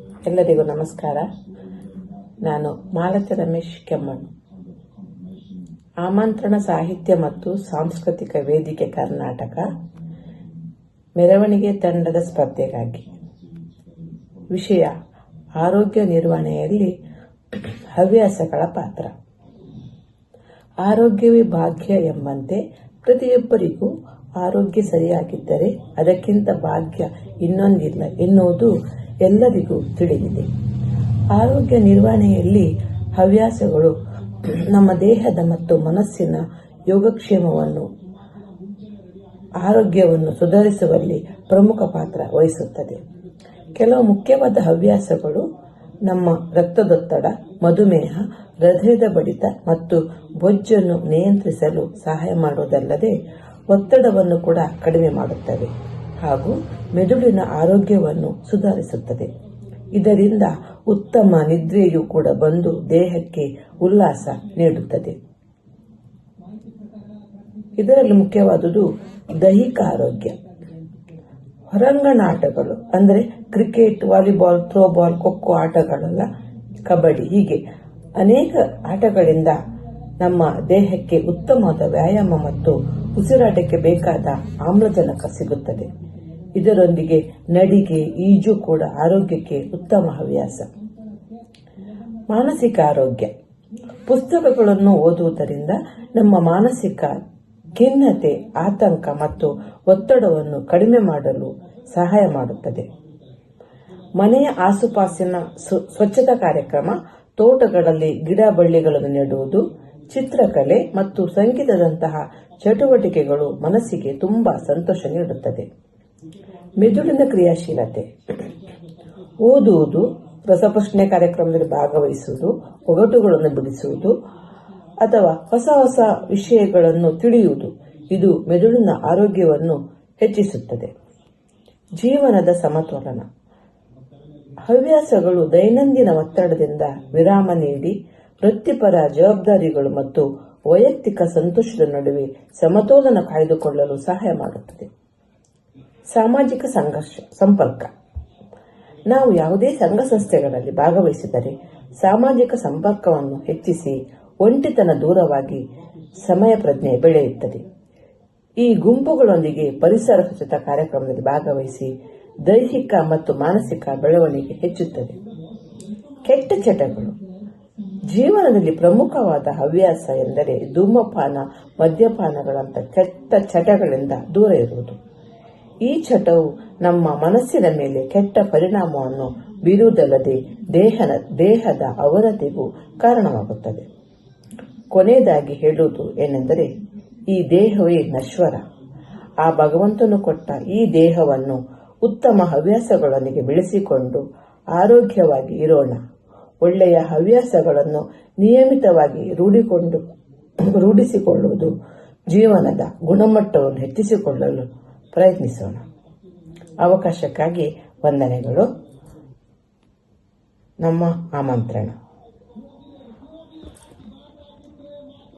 ಎಲ್ಲರಿಗೂ ನಮಸ್ಕಾರ. ನಾನು ಮಾಲತಿ ರಮೇಶ್ ಕೆಮ್ಮಣ್ಣು. ಆಮಂತ್ರಣ ಸಾಹಿತ್ಯ ಮತ್ತು ಸಾಂಸ್ಕೃತಿಕ ವೇದಿಕೆ ಕರ್ನಾಟಕ, ಮೆರವಣಿಗೆ ತಂಡದ ಸ್ಪರ್ಧೆಗಾಗಿ. ವಿಷಯ, ಆರೋಗ್ಯ ನಿರ್ವಹಣೆಯಲ್ಲಿ ಹವ್ಯಾಸಗಳ ಪಾತ್ರ. ಆರೋಗ್ಯವೇ ಭಾಗ್ಯ ಎಂಬಂತೆ ಪ್ರತಿಯೊಬ್ಬರಿಗೂ ಆರೋಗ್ಯ ಸರಿಯಾಗಿದ್ದರೆ ಅದಕ್ಕಿಂತ ಭಾಗ್ಯ ಇನ್ನೊಂದಿಲ್ಲ ಎನ್ನುವುದು ಎಲ್ಲರಿಗೂ ತಿಳಿದಿದೆ. ಆರೋಗ್ಯ ನಿರ್ವಹಣೆಯಲ್ಲಿ ಹವ್ಯಾಸಗಳು ನಮ್ಮ ದೇಹದ ಮತ್ತು ಮನಸ್ಸಿನ ಯೋಗಕ್ಷೇಮವನ್ನು, ಆರೋಗ್ಯವನ್ನು ಸುಧಾರಿಸುವಲ್ಲಿ ಪ್ರಮುಖ ಪಾತ್ರ ವಹಿಸುತ್ತದೆ. ಕೆಲವು ಮುಖ್ಯವಾದ ಹವ್ಯಾಸಗಳು ನಮ್ಮ ರಕ್ತದೊತ್ತಡ, ಮಧುಮೇಹ, ಹೃದಯದ ಬಡಿತ ಮತ್ತು ಬೊಜ್ಜನ್ನು ನಿಯಂತ್ರಿಸಲು ಸಹಾಯ ಮಾಡುವುದಲ್ಲದೆ ಒತ್ತಡವನ್ನು ಕೂಡ ಕಡಿಮೆ ಮಾಡುತ್ತವೆ. ಹಾಗೂ ಮೆದುಳಿನ ಆರೋಗ್ಯವನ್ನು ಸುಧಾರಿಸುತ್ತದೆ. ಇದರಿಂದ ಉತ್ತಮ ನಿದ್ರೆಯೂ ಕೂಡ ಬಂದು ದೇಹಕ್ಕೆ ಉಲ್ಲಾಸ ನೀಡುತ್ತದೆ. ಇದರಲ್ಲಿ ಮುಖ್ಯವಾದುದು ದೈಹಿಕ ಆರೋಗ್ಯ. ಹೊರಾಂಗಣ ಆಟಗಳು ಅಂದರೆ ಕ್ರಿಕೆಟ್, ವಾಲಿಬಾಲ್, ಥ್ರೋಬಾಲ್, ಖೋಖೋ ಆಟಗಳೆಲ್ಲ, ಕಬಡ್ಡಿ ಹೀಗೆ ಅನೇಕ ಆಟಗಳಿಂದ ನಮ್ಮ ದೇಹಕ್ಕೆ ಉತ್ತಮವಾದ ವ್ಯಾಯಾಮ ಮತ್ತು ಉಸಿರಾಟಕ್ಕೆ ಬೇಕಾದ ಆಮ್ಲಜನಕ ಸಿಗುತ್ತದೆ. ಇದರೊಂದಿಗೆ ನಡಿಗೆ, ಈಜು ಕೂಡ ಆರೋಗ್ಯಕ್ಕೆ ಉತ್ತಮ ಹವ್ಯಾಸ. ಮಾನಸಿಕ ಆರೋಗ್ಯ. ಪುಸ್ತಕಗಳನ್ನು ಓದುವುದರಿಂದ ನಮ್ಮ ಮಾನಸಿಕ ಖಿನ್ನತೆ, ಆತಂಕ ಮತ್ತು ಒತ್ತಡವನ್ನು ಕಡಿಮೆ ಮಾಡಲು ಸಹಾಯ ಮಾಡುತ್ತದೆ. ಮನೆಯ ಆಸುಪಾಸಿನ ಸ್ವಚ್ಛತಾ ಕಾರ್ಯಕ್ರಮ, ತೋಟಗಳಲ್ಲಿ ಗಿಡ ಬಳ್ಳಿಗಳನ್ನು ನೆಡುವುದು, ಚಿತ್ರಕಲೆ ಮತ್ತು ಸಂಗೀತದಂತಹ ಚಟುವಟಿಕೆಗಳು ಮನಸ್ಸಿಗೆ ತುಂಬಾ ಸಂತೋಷ ನೀಡುತ್ತದೆ. ಮೆದುಳಿನ ಕ್ರಿಯಾಶೀಲತೆ. ಓದುವುದು, ರಸಪ್ರಶ್ನೆ ಕಾರ್ಯಕ್ರಮದಲ್ಲಿ ಭಾಗವಹಿಸುವುದು, ಒಗಟುಗಳನ್ನು ಬಿಡಿಸುವುದು, ಅಥವಾ ಹೊಸ ಹೊಸ ವಿಷಯಗಳನ್ನು ತಿಳಿಯುವುದು. ಇದು ಮೆದುಳಿನ ಆರೋಗ್ಯವನ್ನು ಹೆಚ್ಚಿಸುತ್ತದೆ. ಜೀವನದ ಸಮತೋಲನ. ಹವ್ಯಾಸಗಳು ದೈನಂದಿನ ಒತ್ತಡದಿಂದ ವಿರಾಮ ನೀಡಿ ವೃತ್ತಿಪರ ಜವಾಬ್ದಾರಿಗಳು ಮತ್ತು ವೈಯಕ್ತಿಕ ಸಂತೋಷದ ನಡುವೆ ಸಮತೋಲನ ಕಾಯ್ದುಕೊಳ್ಳಲು ಸಹಾಯ ಮಾಡುತ್ತದೆ. ಸಾಮಾಜಿಕ ಸಂಘರ್ಷ, ಸಂಪರ್ಕ. ನಾವು ಯಾವುದೇ ಸಂಘ ಸಂಸ್ಥೆಗಳಲ್ಲಿ ಭಾಗವಹಿಸಿದರೆ ಸಾಮಾಜಿಕ ಸಂಪರ್ಕವನ್ನು ಹೆಚ್ಚಿಸಿ ಒಂಟಿತನ ದೂರವಾಗಿ ಸಮಯ ಪ್ರಜ್ಞೆ ಬೆಳೆಯುತ್ತದೆ. ಈ ಗುಂಪುಗಳೊಂದಿಗೆ ಪರಿಸರ ಸ್ವಚ್ಛತಾ ಕಾರ್ಯಕ್ರಮದಲ್ಲಿ ಭಾಗವಹಿಸಿ ದೈಹಿಕ ಮತ್ತು ಮಾನಸಿಕ ಬೆಳವಣಿಗೆ ಹೆಚ್ಚುತ್ತದೆ. ಕೆಟ್ಟ ಚಟಗಳು. ಜೀವನದಲ್ಲಿ ಪ್ರಮುಖವಾದ ಹವ್ಯಾಸ ಎಂದರೆ ಧೂಮಪಾನ ಮದ್ಯಪಾನಗಳಂತ ಕೆಟ್ಟ ಚಟಗಳಿಂದ ದೂರ ಇರುವುದು. ಈ ಚಟವು ನಮ್ಮ ಮನಸ್ಸಿನ ಮೇಲೆ ಕೆಟ್ಟ ಪರಿಣಾಮವನ್ನು ಬೀರುವುದಲ್ಲದೆ ದೇಹನ, ದೇಹದ ಅವನತಿಗೂ ಕಾರಣವಾಗುತ್ತದೆ. ಕೊನೆಯದಾಗಿ ಹೇಳುವುದು ಏನೆಂದರೆ, ಈ ದೇಹವೇ ನಶ್ವರ. ಆ ಭಗವಂತನು ಕೊಟ್ಟ ಈ ದೇಹವನ್ನು ಉತ್ತಮ ಹವ್ಯಾಸಗಳೊಂದಿಗೆ ಬೆಳೆಸಿಕೊಂಡು ಆರೋಗ್ಯವಾಗಿ ಇರೋಣ. ಒಳ್ಳೆಯ ಹವ್ಯಾಸಗಳನ್ನು ನಿಯಮಿತವಾಗಿ ರೂಢಿಕೊಂಡು, ರೂಢಿಸಿಕೊಳ್ಳುವುದು ಜೀವನದ ಗುಣಮಟ್ಟವನ್ನು ಹೆಚ್ಚಿಸಿಕೊಳ್ಳಲು ಪ್ರಯತ್ನಿಸೋಣ. ಅವಕಾಶಕ್ಕಾಗಿ ವಂದನೆಗಳು. ನಮ್ಮ ಆಮಂತ್ರಣ.